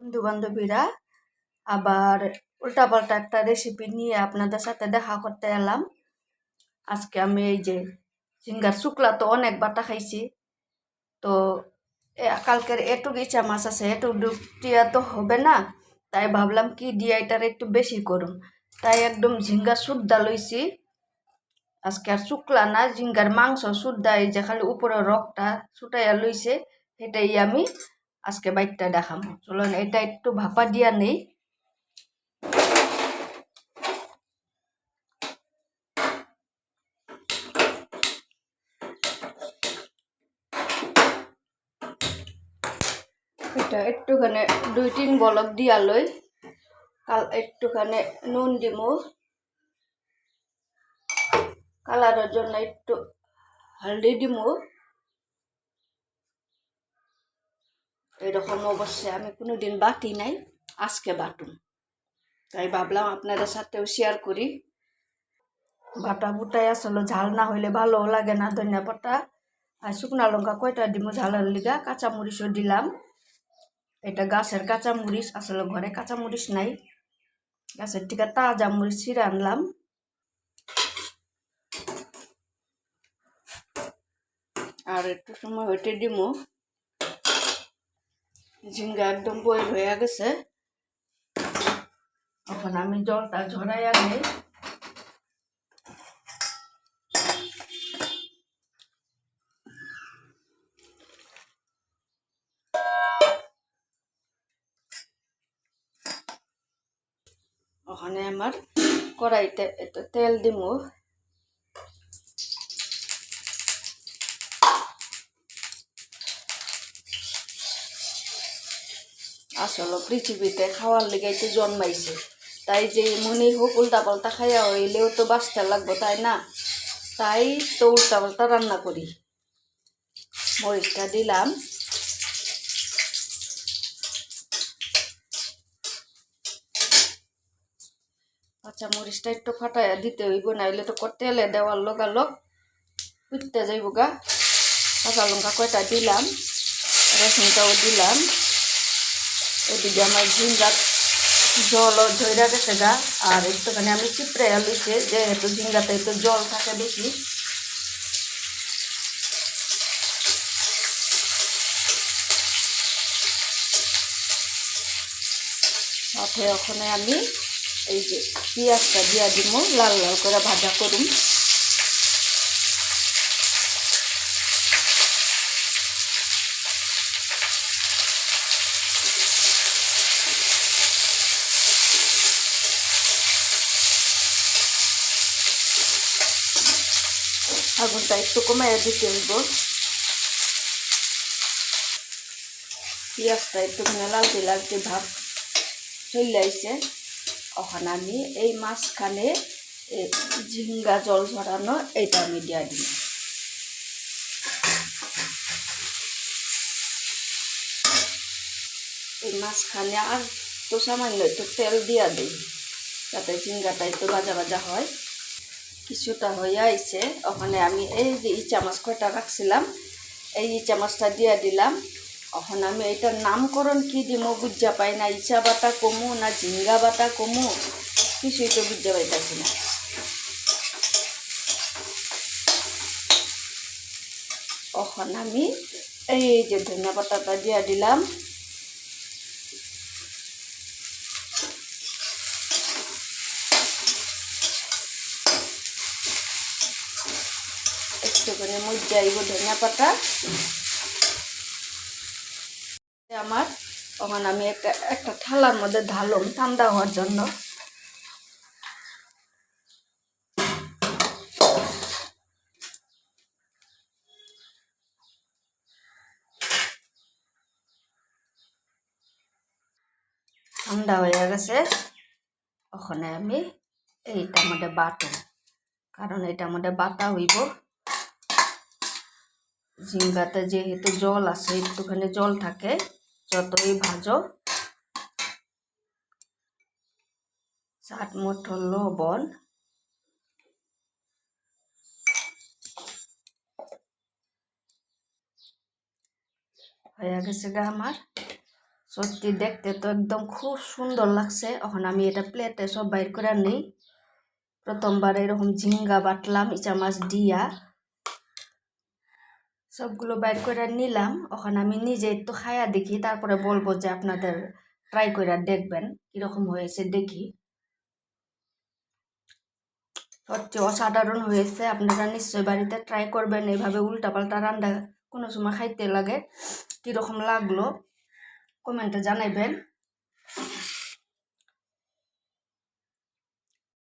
বন্ধু বান্ধবীরা আবার উল্টাপাল্টা একটা রেসিপি নিয়ে আপনাদের সাথে দেখা করতে এলাম। আজকে আমি এই যে ঝিঙ্গার শুক্লা তো অনেক বাটা খাইছি। তো কালকের এটুক ইচ্ছা মাছ আছে, এটুক দিয়া তো হবে না, তাই ভাবলাম কি দিয়ে এটার একটু বেশি করুন তাই একদম ঝিঙ্গা সুদ্দা লইছি। আজকে আর শুক্লা না, ঝিঙ্গার মাংস সুদ্দা এই যে খালি উপরের রকটা ছুটাইয়া লইছে, সেটাই আমি আজকে বাইকটা দেখাবো চলুন, এটা একটু ভাপা দিয়া নেই। এটা একটুখানি দুই তিন বলক দিয়া লই, কাল একটুখানি নুন দিমু। কালারের জন্য একটু হলদি দিমু। এরকম অবশ্যই, আমি কোনোদিন বাটি নাই, আজকে বাটুম। তাই ভাবলাম আপনাদের সাথেও শেয়ার করি। বাটা বুটাই আসলে ঝাল না হইলে ভালো লাগে না, ধনিয়া পাতা আর শুকনা লঙ্কা কয়টা দিব ঝালের লিগা? কাঁচামরিচও দিলাম। এটা গাছের কাঁচামরিচ, আসলে ঘরে কাঁচামরিচ নাই। গাছের থেকে তাজা মরিচ ছিঁড়ে আনলাম। আর একটু সময় হইতে দিমু। ঝিঙ্গা একদম বই হয়ে গেছে। এখন আমি জলটা ঝরাই আনি ওখানে আমার কড়াইতে তেল দিমু। আসলে পৃথিবীতে খাওয়ার লেগে তো জন্মাইছে, তাই যে মনে হোক উল্টা পাল্টা খাইয়া হইলেও তো বাঁচতে লাগবো, তাই না? তাই তো উল্টা পাল্টা রান্না করি। মরিচটা দিলাম। আচ্ছা মরিচটা একটু ফাটাইয়া দিতে হইব, নাইলে তো করতে তেলে দেওয়ার লোক উঠতে যাইব গা। কাঁচা লঙ্কা কয়টা দিলাম, রসুনটাও দিলাম। এদিকে আমার ঝিঙ্গা জল ঝইরা গেছে গা, আর একটুখানি আমি চিপড়ে লইছে যেহেতু ঝিঙ্গাতে একটু জল থাকে বেশি। সাথে ওখানে আমি এই যে পেঁয়াজটা দিয়া দিব লাল লাল করে ভাজা করুম। আগুনটা একটু কমাইয়া দিতে হইব পেঁয়াজটা একটু লালতে লালতে ভাব চলে আইছে ওখানে আমি এই মাঝখানে এই ঝিঙ্গা জল ঝরানো এইটা আমি দিয়া দিই এই মাঝখানে আর তো সামান্য একটু তেল দিয়া দিই যাতে ঝিঙ্গাটা একটু ভাজা ভাজা হয় কিছুটা হয়ে আইছে। ওখানে আমি এই যে ই চামচ কয়টা রাখছিলাম, এই ই চামচটা দিয়ে দিলাম। এখন আমি এটার নামকরণ কি দিব বুঝা পাই না। ইচা বাটা কমু না ঝিঙ্গা বাটা কমু? কিছুই তো বুঝা পাইতাছি না। এখন আমি এই যে ধনিয়া পাতাটা দিয়ে দিলাম। একটুখানি মজ্জাইব ধনিয়া পাতা। আমার তখন আমি একটা একটা থালার মধ্যে ঢালুম ঠান্ডা হওয়ার জন্য। ঠান্ডা হয়ে গেছে। ওখানে আমি এইটার মধ্যে বাটুম কারণ এটার মধ্যে বাটা হইব। ঝিঙ্গাতে যেহেতু জল আছে, একটুখানি জল থাকে, যতই ভাজো। চাট মুঠো লবণ। হয়ে গেছে গা আমার। সত্যি দেখতে তো একদম খুব সুন্দর লাগছে। এখন আমি এটা প্লেটে সব বাইর করে নিই প্রথমবার এরকম ঝিঙ্গা বাটলাম ইচা মাছ দিয়া। সবগুলো বাইর করে নিলাম। ওখানে আমি নিজে একটু খায়া দেখি, তারপরে বলব যে আপনাদের ট্রাই করে দেখবেন কীরকম হয়েছে দেখি। সত্যি অসাধারণ হয়েছে, আপনারা নিশ্চয়ই বাড়িতে ট্রাই করবেন এইভাবে উল্টাপাল্টা রান্না কোনো সময় খাইতে লাগে, কীরকম লাগল কমেন্টে জানাইবেন।